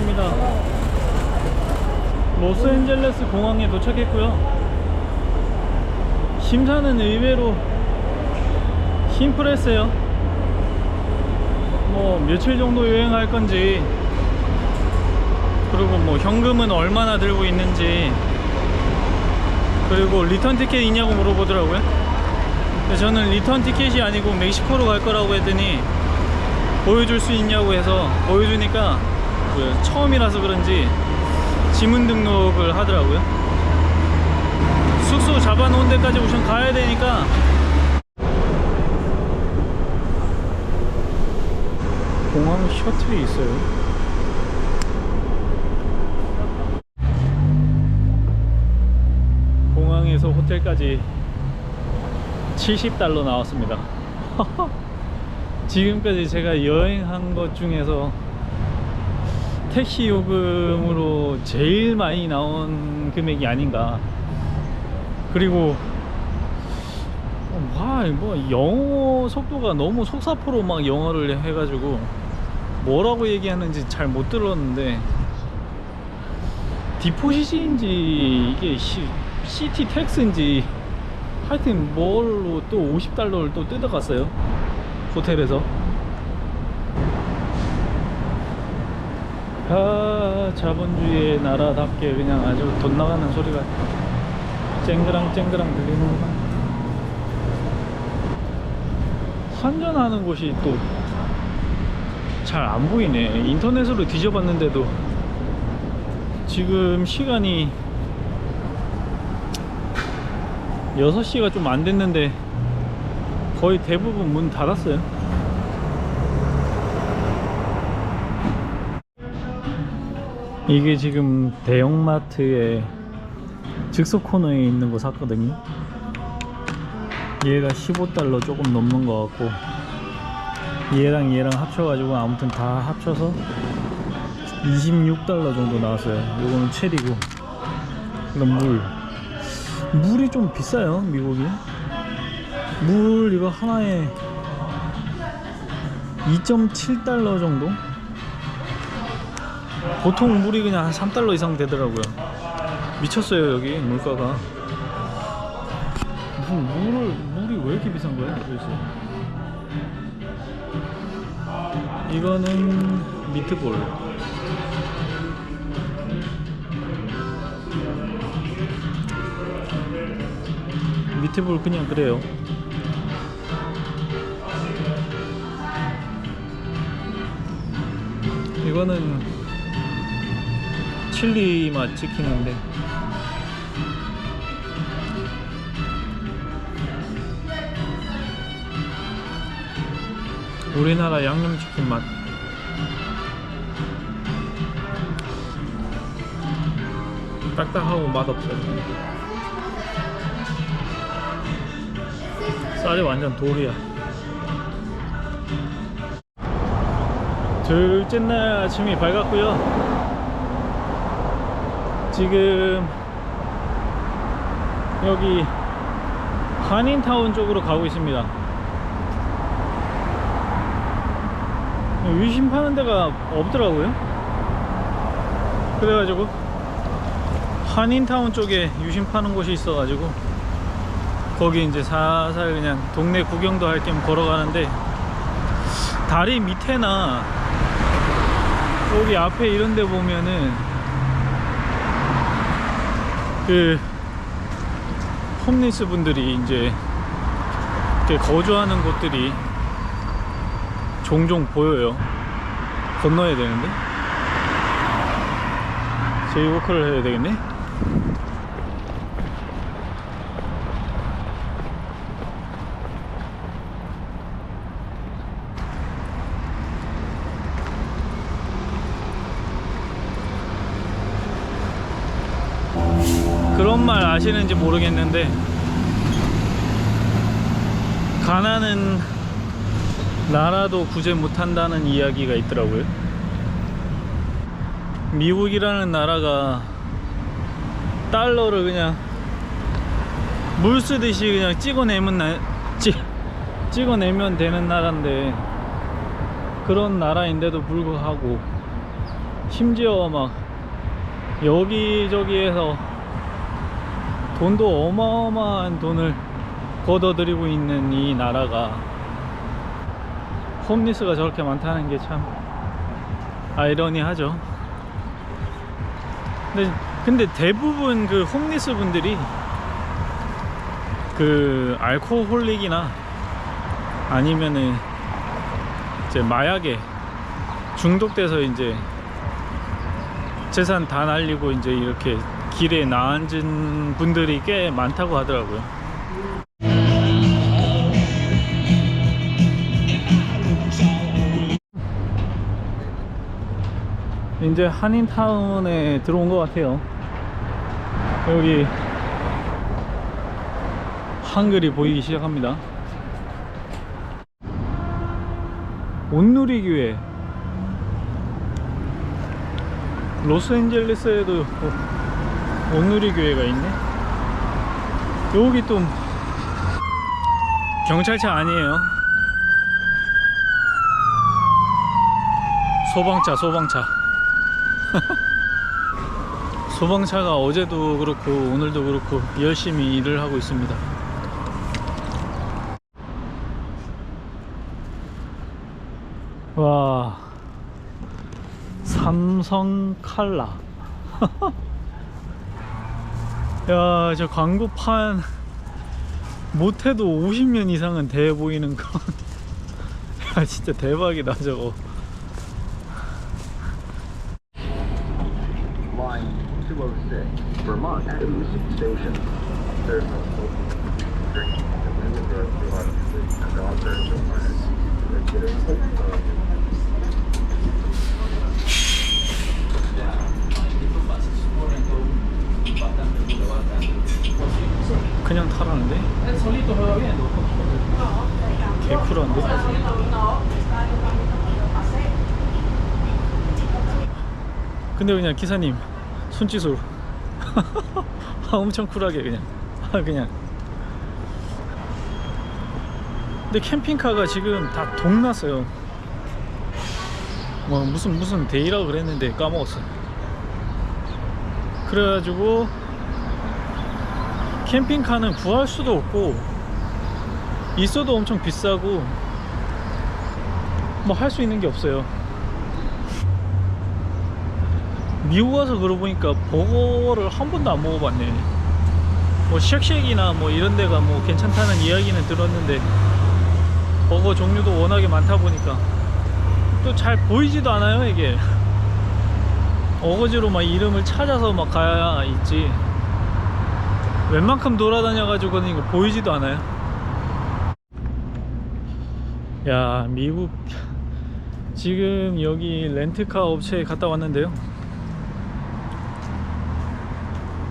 있습니다. 로스앤젤레스 공항에 도착했고요. 심사는 의외로 심플했어요. 뭐 며칠 정도 여행할 건지 그리고 뭐 현금은 얼마나 들고 있는지 그리고 리턴 티켓 있냐고 물어보더라고요. 저는 리턴 티켓이 아니고 멕시코로 갈 거라고 했더니 보여줄 수 있냐고 해서 보여주니까 그 처음이라서 그런지 지문 등록을 하더라고요. 숙소 잡아놓은 데까지 우선 가야 되니까 공항 셔틀이 있어요. 공항에서 호텔까지 70달러 나왔습니다. 지금까지 제가 여행한 것 중에서 택시 요금으로 제일 많이 나온 금액이 아닌가. 그리고 와, 뭐 영어 속도가 너무 속사포로 막 영어를 해가지고 뭐라고 얘기하는지 잘 못 들었는데 디포시인지 이게 시, 시티 텍스인지 하여튼 뭘로 또 50달러를 또 뜯어갔어요 호텔에서 아 자본주의의 나라답게 그냥 아주 돈 나가는 소리가 쨍그랑 쨍그랑 들리는구나 환전하는 곳이 또 잘 안 보이네 인터넷으로 뒤져봤는데도 지금 시간이 6시가 좀 안 됐는데 거의 대부분 문 닫았어요. 이게 지금 대형마트에 즉석 코너에 있는 거 샀거든요. 얘가 15달러 조금 넘는 것 같고 얘랑 얘랑 합쳐가지고 아무튼 다 합쳐서 26달러 정도 나왔어요. 요거는 체리고 그다음 물 물이 좀 비싸요 미국이 물 이거 하나에 2.7달러 정도 보통 물이 그냥 한 3달러 이상 되더라고요. 미쳤어요 여기 물가가. 무슨 물을 물이 왜 이렇게 비싼 거야 도대체 이거는 미트볼. 미트볼 그냥 그래요. 이거는 칠리 맛 치킨인데 우리나라 양념치킨 맛 딱딱하고 맛없어요. 쌀이 완전 돌이야. 둘째 날 아침이 밝았고요. 지금 여기 한인타운 쪽으로 가고 있습니다. 위심 파는 데가 없더라고요. 그래가지고 한인타운 쪽에 유심 파는 곳이 있어가지고 거기 이제 살살 그냥 동네 구경도 할 겸 걸어가는데 다리 밑에나 여기 앞에 이런 데 보면은 그 홈리스 분들이 이제 이렇게 거주하는 곳들이 종종 보여요. 건너야 되는데. 제이워크를 해야 되겠네 말 아시는지 모르겠는데 가난은 나라도 구제 못한다는 이야기가 있더라고요. 미국이라는 나라가 달러를 그냥 물 쓰듯이 그냥 찍어내면 나, 찍, 찍어내면 되는 나라인데 그런 나라인데도 불구하고 심지어 막 여기저기에서 돈도 어마어마한 돈을 걷어들이고 있는 이 나라가 홈리스가 저렇게 많다는 게 참 아이러니하죠. 근데, 근데 대부분 그 홈리스 분들이 그 알코올릭이나 아니면은 이제 마약에 중독돼서 이제 재산 다 날리고 이제 이렇게 길에 나앉은 분들이 꽤 많다고 하더라고요. 이제 한인타운에 들어온 것 같아요. 여기 한글이 보이기 시작합니다. 온누리교회 로스앤젤레스에도 온누리 교회가 있네. 여기 또 경찰차 아니에요. 소방차, 소방차. 소방차가 어제도 그렇고 오늘도 그렇고 열심히 일을 하고 있습니다. 와 삼성 칼라 야 저 광고판 못해도 50년 이상은 돼 보이는 건 야, 진짜 대박이다 저거 근데 그냥 기사님 손짓으로. 아, 엄청 쿨하게 그냥. 아, 그냥. 근데 캠핑카가 지금 다 동났어요. 뭐 무슨 무슨 데이라고 그랬는데 까먹었어 그래가지고 캠핑카는 구할 수도 없고 있어도 엄청 비싸고 뭐 할 수 있는 게 없어요 미국 와서 그러고 보니까 버거를 한 번도 안 먹어봤네 뭐 쉑쉑이나 뭐 이런 데가 뭐 괜찮다는 이야기는 들었는데 버거 종류도 워낙에 많다 보니까 또 잘 보이지도 않아요 이게 어거지로 막 이름을 찾아서 막 가야 있지 웬만큼 돌아다녀 가지고는 이거 보이지도 않아요. 야, 미국 지금 여기 렌트카 업체에 갔다 왔는데요.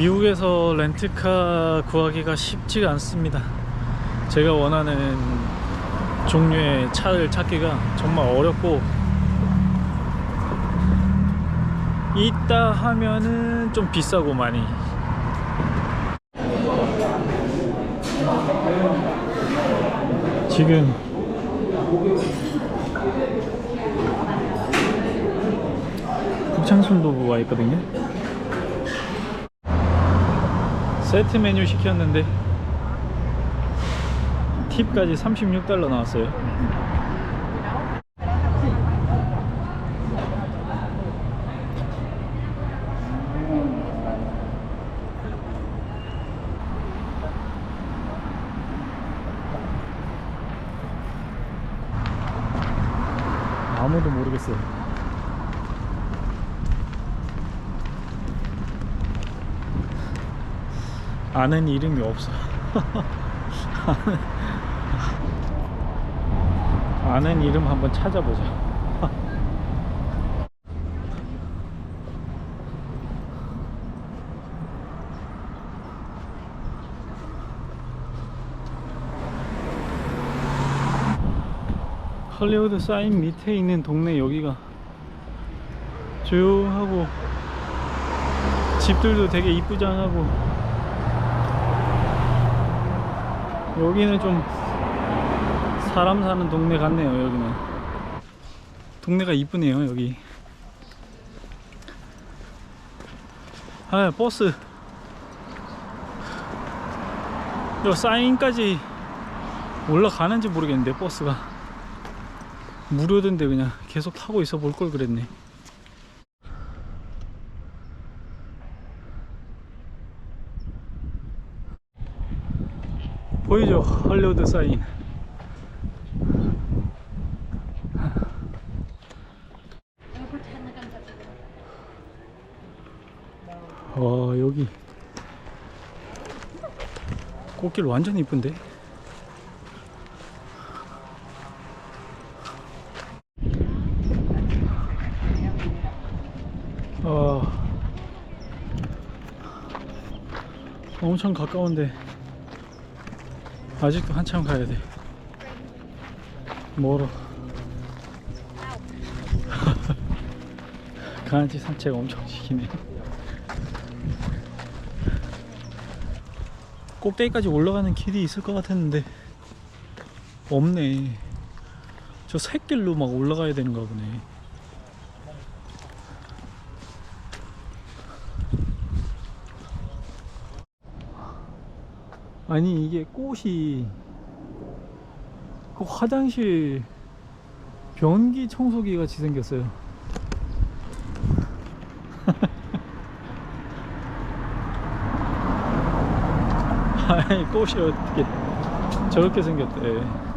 미국에서 렌트카 구하기가 쉽지가 않습니다. 제가 원하는 종류의 차를 찾기가 정말 어렵고 있다 하면은 좀 비싸고 많이 지금 북창순도 와 있거든요. 세트 메뉴 시켰는데 팁까지 36달러 나왔어요. 아무도 모르겠어요. 아는 이름이 없어. 아는 이름 한번 찾아보자. 할리우드 사인 밑에 있는 동네 여기가 조용하고 집들도 되게 이쁘장하고 여기는 좀 사람 사는 동네 같네요 여기는. 동네가 이쁘네요 여기. 아 버스. 요 사인까지 올라가는지 모르겠는데 버스가. 무료던데 그냥 계속 타고 있어 볼 걸 그랬네. 보이죠? 할리우드 사인. 와 여기. 꽃길 완전 이쁜데? 아. 엄청 가까운데 아직도 한참 가야 돼. 멀어 강아지 산책 엄청 시키네. 꼭대기까지 올라가는 길이 있을 것 같았는데 없네. 저 샛길로 막 올라가야 되는가 보네 아니 이게 꽃이 그 화장실 변기 청소기 같이 생겼어요. 아니 꽃이 어떻게 저렇게 생겼대